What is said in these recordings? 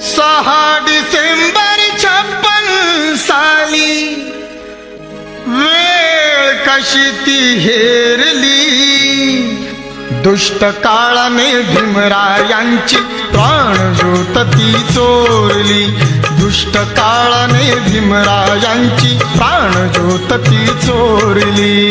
सहा डिसेंबर छप्पन साली. वेळ कशी ती हेरली. दुष्ट काळाने भीमरायांची प्राण ज्योत ती चोरली. दुष्ट काळाने भीमरायांची प्राण ज्योत ती चोरली.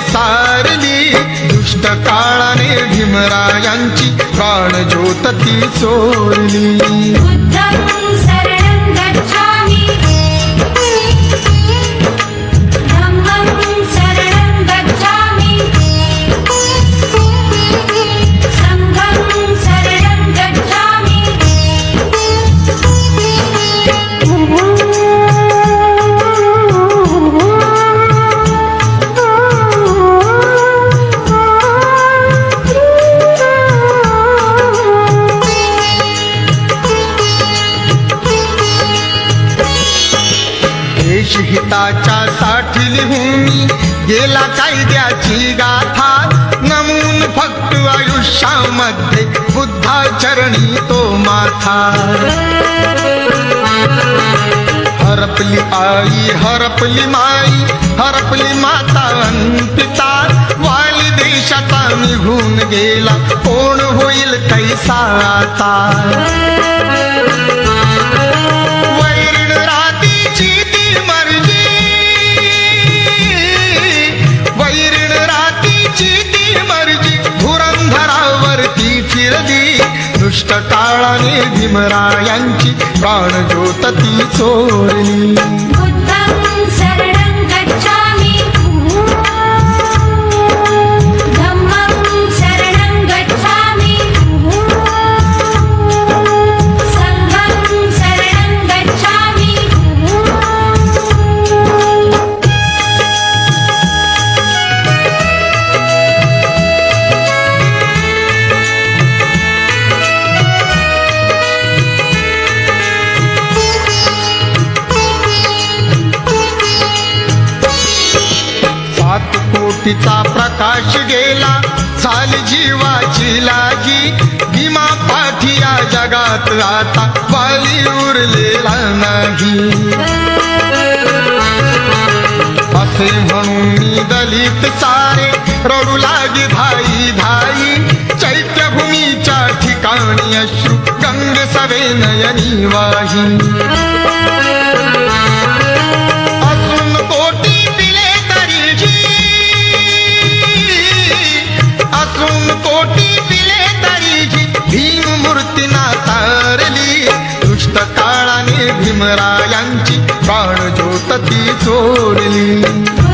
सारली. दुष्ट काळाने भीमरायांची प्राण ज्योत ती चोरली स्वतःच्या साठी लिहून गेला कायद्याची गाथा. नमून फक्त आयुष्यामध्ये बुद्धाचरणी तो माथा. हरपली आई हरपली माई हरपली माता अन पिता वाली देशाचा निघून गेला कोण होईल कैसा आता? ती. दुष्ट काळाने भीमरायांची प्राण ज्योत ती चोरली. तिचा प्रकाश गेला चाल जीवाची लागी. भीमा पाठिया जगात आता वाली उरलेला नाही. असे म्हणून मी दलित सारे रडू लागे धाई धाई. चैत्यभूमीच्या ठिकाणी अश्रू गंग सवे नयनी वाही. भीमरायांची प्राण ज्योत ती चोरली.